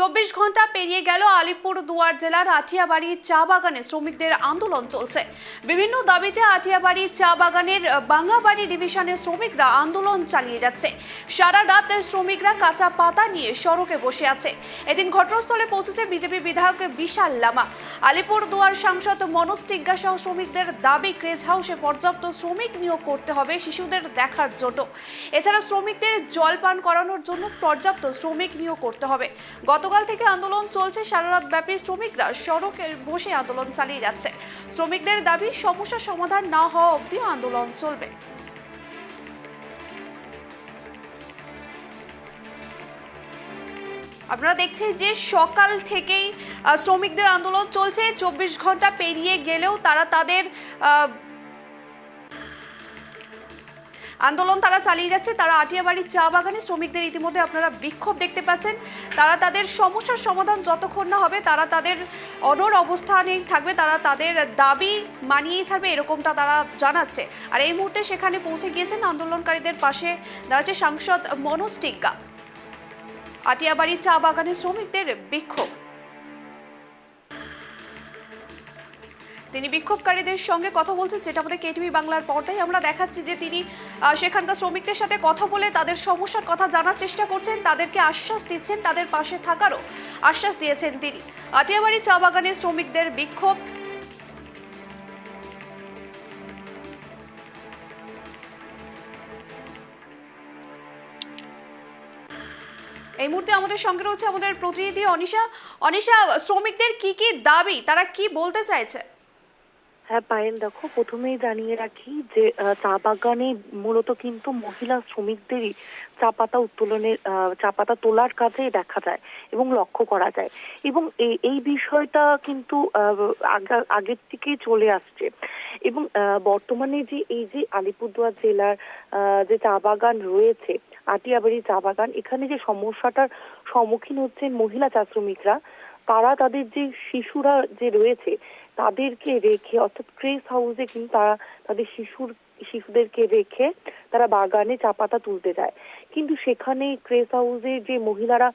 চব্বিশ ঘণ্টা পেরিয়ে গেল আলিপুর দুয়ার জেলার আটিয়াবাড়ি চা বাগানে শ্রমিকদের আন্দোলন চলছে। বিভিন্ন দাবিতে আটিয়াবাড়ি চা বাগানের বাঙ্গাবাড়ি ডিভিশনের শ্রমিকরা আন্দোলন চালিয়ে যাচ্ছে। সারা রাত শ্রমিকরা কাঁচা পাতা নিয়ে সড়কে বসে আছে। এদিন ঘটনাস্থলে পৌঁছেছে বিজেপি বিধায়ক বিশাল লামা। আলিপুর দুয়ার সাংসদ মনোজ টিগ্গা সহ শ্রমিকদের দাবি, ক্রেজ হাউসে পর্যাপ্ত শ্রমিক নিয়োগ করতে হবে শিশুদের দেখার জন্য। এছাড়া শ্রমিকদের জল পান করানোর জন্য পর্যাপ্ত শ্রমিক নিয়োগ করতে হবে। গতকাল থেকে আন্দোলন চলছে, সারা রাত ব্যাপী শ্রমিকরা সড়কে বসে আন্দোলন চালিয়ে যাচ্ছে। শ্রমিকদের দাবি সমস্যার সমাধান না হওয়া অবধি আন্দোলন চলবে। আপনারা দেখছেন যে সকাল থেকেই শ্রমিকদের আন্দোলন চলছে। চব্বিশ ঘণ্টা পেরিয়ে গেলেও তারা তাদের আন্দোলন তারা চালিয়ে যাচ্ছে। তারা আটিয়াবাড়ির চা বাগানে শ্রমিকদের ইতিমধ্যে আপনারা বিক্ষোভ দেখতে পাচ্ছেন। তারা তাদের সমস্যার সমাধান যতক্ষণ না হবে, তারা তাদের অনর অবস্থানেই থাকবে, তারা তাদের দাবি মানিয়েই ছাড়বে এরকমটা তারা জানাচ্ছে। আর এই মুহূর্তে সেখানে পৌঁছে গিয়েছেন আন্দোলনকারীদের পাশে দাঁড়াচ্ছে সাংসদ মনোজ টিগ্গা। আটিয়াবাড়ি চা বাগানে শ্রমিকদের বিক্ষোভ। তিনি বিক্ষোভকারীদের সঙ্গে কথা বলছেন, যেটা আমাদের কেটিভি বাংলার পর্দায় আমরা দেখাচ্ছি যে তিনি সেখানকার শ্রমিকদের সাথে কথা বলে তাদের সমস্যার কথা জানার চেষ্টা করছেন, তাদেরকে আশ্বাস দিচ্ছেন, তাদের পাশে থাকারও আশ্বাস দিয়েছেন তিনি। আটিয়াবাড়ি চা বাগানের শ্রমিকদের বিক্ষোভ। এই মুহূর্তে আমাদের সঙ্গে রয়েছে আমাদের প্রতিনিধি অনিশা। অনিশা, শ্রমিকদের কি কি দাবি? তারা কি বলতে চাইছে? হ্যাঁ পায়েল দেখো, প্রথমেই জানিয়ে রাখি যে চা বাগানে মূলত কিন্তু মহিলা শ্রমিকদেরই চা পাতা উত্তোলনের চা পাতা তোলার কাজে দেখা যায় এবং লক্ষ্য করা যায়। এবং এই- বিষয়টা কিন্তু আগের থেকেই চলে আসছে। এবং বর্তমানে যে, এই যে আলিপুরদুয়ার জেলার যে চা বাগান রয়েছে, আটিয়াবাড়ি চা বাগান, এখানে যে সমস্যাটার সম্মুখীন হচ্ছেন মহিলা চা শ্রমিকরা, তারা তাদের যে শিশুরা যে রয়েছে তাদেরকে রেখে, অর্থাৎ ক্রেস হাউসে কিন্তু তারা, তাদের শিশুর, শিশুদেরকে রেখে তারা বাগানে চা পাতা তুলতে যায়। কিন্তু সেখানে ক্রেস হাউসে যে মহিলারা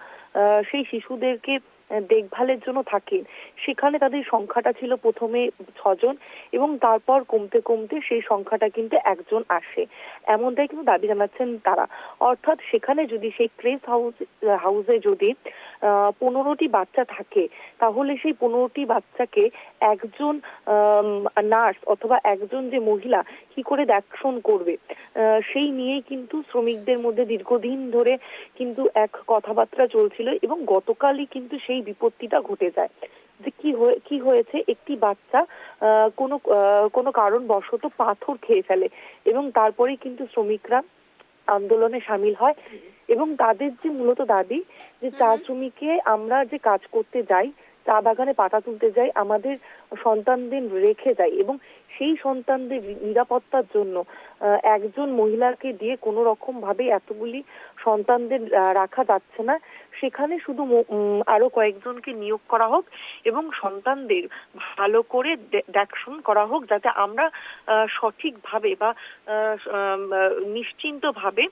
সেই শিশুদেরকে দেখভালের জন্য থাকেন। সেখানে তাদের সংখ্যাটা ছিল প্রথমে ছজন এবং তারপর কমতে কমতে সেই সংখ্যাটা কিন্তু একজন আসে। এমনটাই কিন্তু দাবি জানাচ্ছেন তারা। অর্থাৎ সেখানে যদি সেই ক্রেস হাউস, হাউসে যদি পনেরোটি বাচ্চা থাকে, তাহলে সেই পনেরোটি বাচ্চাকে একজন নার্স অথবা একজন যে মহিলা কি করে দেখশন করবে? সেই নিয়েই কিন্তু শ্রমিকদের মধ্যে দীর্ঘদিন ধরে কিন্তু এক কথাবার্তা চলছিল এবং গতকালই কিন্তু সেই বিপত্তিটা ঘটে যায়। যে কি হয়ে কি হয়েছে? একটি বাচ্চা আহ, কোনো কোনো কারণবশত পাথর খেয়ে ফেলে এবং তারপরেই কিন্তু শ্রমিকরা আন্দোলনে সামিল হয়। এবং তাদের যে মূলত দাবি যে চা শ্রমিকে আমরা যে কাজ করতে যাই চা বাগানে পাতা তুলতে যাই, আমাদের সন্তানদের রেখে যাই এবং সেই সন্তানদের নিরাপত্তার জন্য একজন মহিলাকে দিয়ে কোনো রকম ভাবে এতগুলি সন্তানদের রাখা যাচ্ছে না। সেখানে শুধু আরও কয়েকজনকে নিয়োগ করা হোক এবং সন্তানদের ভালো করে দেখশন করা হোক যাতে আমরা সঠিকভাবে বা নিশ্চিন্ত ভাবে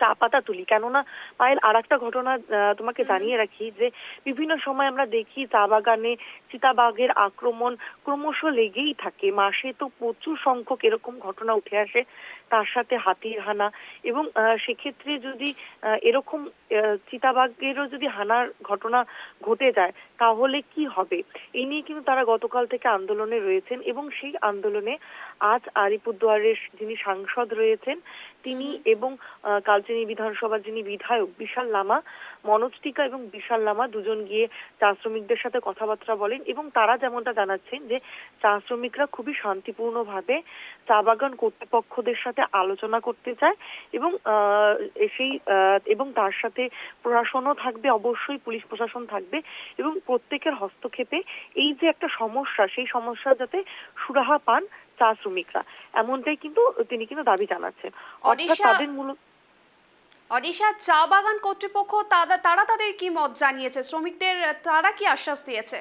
চা পাতা তুলি। কেননা পায়েল আর একটা ঘটনা তোমাকে জানিয়ে রাখি যে বিভিন্ন সময় আমরা দেখি চা বাগানে চিতাবাঘের আক্রমণ ক্রমশ লেগেই থাকে। মাসে তো প্রচুর সংখ্যক এরকম ঘটনা উঠে আসে তার সাথে হাতির হানা এবং সেক্ষেত্রে যদি এরকম চিতাবাঘেরও যদি হানার ঘটনা ঘটে যায় তাহলে কি হবে? এই নিয়ে কিন্তু তারা গতকাল থেকে আন্দোলনে রয়েছেন এবং সেই আন্দোলনে আজ আলিপুরদুয়ারের যিনি সাংসদ রয়েছেন তিনি এবং আহ, কালচিনি বিধানসভার যিনি বিধায়ক বিশাল লামা মনোজ টিকা এবং বিশাল লামা দুজন গিয়ে চা শ্রমিকদের সাথে কথাবার্তা বলেন এবং তারা যেমনটা জানাচ্ছেন যে চা শ্রমিকরা খুবই শান্তিপূর্ণভাবে চা বাগান কর্তৃপক্ষদের সাথে আলোচনা করতে চায় এবং সেই এবং তার সাথে প্রশাসনও থাকবে অবশ্যই পুলিশ প্রশাসন থাকবে এবং প্রত্যেকের হস্তক্ষেপে এই যে একটা সমস্যা সেই সমস্যা যাতে সুরাহা পান চা শ্রমিকরা। এমনটাই কিন্তু তিনি কিন্তু দাবি জানাচ্ছেন। অর্থাৎ তাদের মূলত অনিশা চা বাগান কর্তৃপক্ষ তারা তাদের কি মত জানিয়েছে? শ্রমিকদের, তারা কি আশ্বাস দিয়েছে?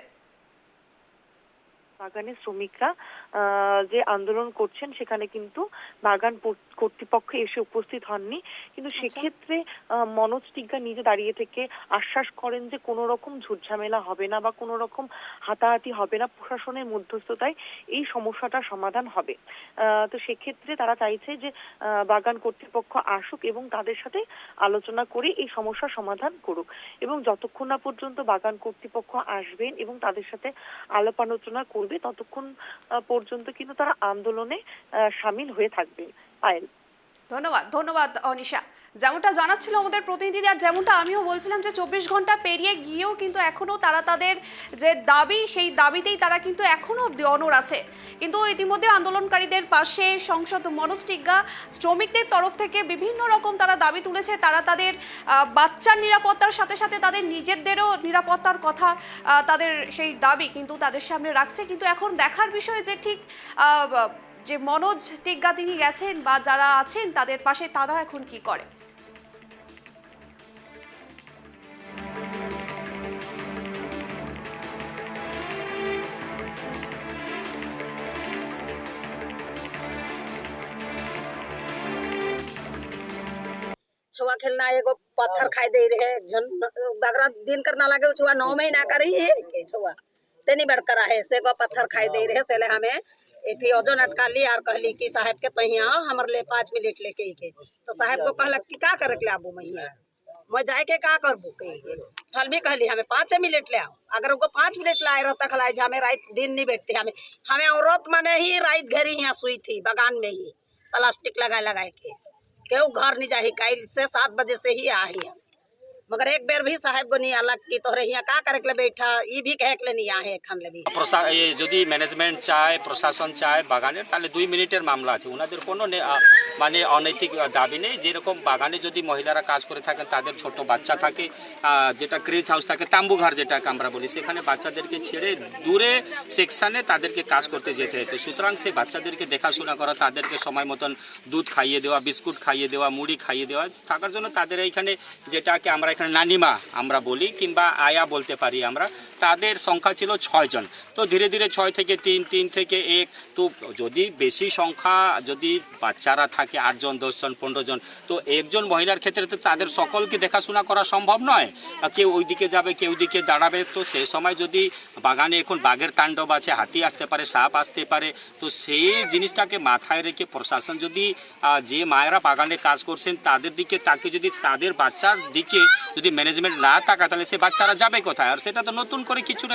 বাগানের শ্রমিকরা যে আন্দোলন করছেন সেখানে কিন্তু বাগান কর্তৃপক্ষ এসে উপস্থিত হননি। কিন্তু সেক্ষেত্রে মনোজ টিগ্গা নিজে দাঁড়িয়ে থেকে আশ্বাস করেন যে কোনো রকম ঝুটঝামেলা হবে না বা কোনো রকম হাতাহাতি হবে না। প্রশাসনের মধ্যস্থতায় এই সমস্যাটার সমাধান হবে। আহ, তো সেক্ষেত্রে তারা চাইছে যে আহ, বাগান কর্তৃপক্ষ আসুক এবং তাদের সাথে আলোচনা করে এই সমস্যার সমাধান করুক। এবং যতক্ষণ না পর্যন্ত বাগান কর্তৃপক্ষ আসবেন এবং তাদের সাথে আলাপ আলোচনা করবে ততক্ষণ পর্যন্ত কিন্তু তারা আন্দোলনে সামিল হয়ে থাকবে। পায়েল। ধন্যবাদ ধন্যবাদ, অনিশা। যেমনটা জানাচ্ছিল আমাদের প্রতিনিধি, আর যেমনটা আমিও বলছিলাম যে চব্বিশ ঘণ্টা পেরিয়ে গিয়েও কিন্তু এখনও তারা তাদের যে দাবি, সেই দাবিতেই তারা কিন্তু এখনও অব্দি অনর আছে। কিন্তু ইতিমধ্যে আন্দোলনকারীদের পাশে সংসদ মনোজ টিগ্গা, শ্রমিকদের তরফ থেকে বিভিন্ন রকম তারা দাবি তুলেছে। তারা তাদের বাচ্চার নিরাপত্তার সাথে সাথে তাদের নিজেদেরও নিরাপত্তার কথা তাদের সেই দাবি কিন্তু তাদের সামনে রাখছে। কিন্তু এখন দেখার বিষয় যে ঠিক যে মনোজ টিগ্গা তিনি গেছেন বা যারা আছেন তাদের পাশে তারা এখন কি করে छुआ खेलना एगो पत्थर खाई दे रहे झन बगरा दिन करना लगे उ छुआ नौ महीना करी है के छुआ तेनी बड़कर है से गो पत्थर खाई दे रहे सेले हमें एठी ओजन अटका ली और कहली कि साहब के तहिया हमर ले पाँच मिनट लेके के तो साहब को कहलक कि का करे के ले आबू मैया? मैं जाए के का करबू के हल भी कहली, हमें पाँच मिनट ले आओ। अगर उनको पाँच मिनट लाए रहता खलाई हमें रात दिन नहीं बैठते, हमें हमें औरत मने ही रात घर ही यहाँ सुई थी, बगान में ही, प्लास्टिक लगाए लगाए के। केहू घर नहीं जाही कल से सात बजे से ही आई है मगर एक बेर भी साहेब को नहीं अलग की तोहरे यहाँ का करे के ले बैठा ई भी कहे के ले नहीं आए एखन ले भी প্রশা- এ যদি ম্যানেজমেন্ট চায় প্রশাসন চায় বাগানের তাহলে দুই মিনিটের মামলা আছে ওনাদের কোনো নে- আ, মানে অনৈতিক দাবি নেই যেরকম বাগানে যদি মহিলারা কাজ করে থাকেন তাদের ছোট বাচ্চা থাকে আ, যেটা ক্রেজ হাউস থাকে তাম্বু ঘর যেটাকে আমরা বলি সেখানে বাচ্চাদেরকে ছেড়ে দূরে সেকশনে তাদেরকে কাজ করতে যেতে হতো সুতরাং সেই বাচ্চাদেরকে দেখাশোনা করা তাদেরকে সময় মতন দুধ খাইয়ে দেওয়া বিস্কুট খাইয়ে দেওয়া মুড়ি খাইয়ে দেওয়া থাকার জন্য তাদের এইখানে যেটাকে আমরা এখানে নানিমা আমরা বলি কিংবা আয়া বলতে পারি আমরা, তাদের সংখ্যা ছিল ছয়জন তো ধীরে ধীরে ছয় থেকে তিন তিন থেকে এক, তো যদি বেশি সংখ্যা, যদি বাচ্চারা থাকে আটজন দশজন পনেরো জন, তো একজন মহিলার ক্ষেত্রে তো তাদের সকলকে দেখাশোনা করা সম্ভব নয়। কেউ ওই দিকে যাবে, কেউ দিকে দাঁড়াবে, তো সেই সময় যদি বাগানে এখন বাঘের তাণ্ডব আছে, হাতি আসতে পারে, সাপ আসতে পারে, তো সেই জিনিসটাকে মাথায় রেখে প্রশাসন যদি যে মায়েরা বাগানে কাজ করছেন, তাদের দিকে তাকে যদি তাদের বাচ্চার দিকে যদি ম্যানেজমেন্ট না থাকা, তাহলে সে বাচ্চারা যাবে কোথায়? আর সেটা তো নতুন করে কিছু না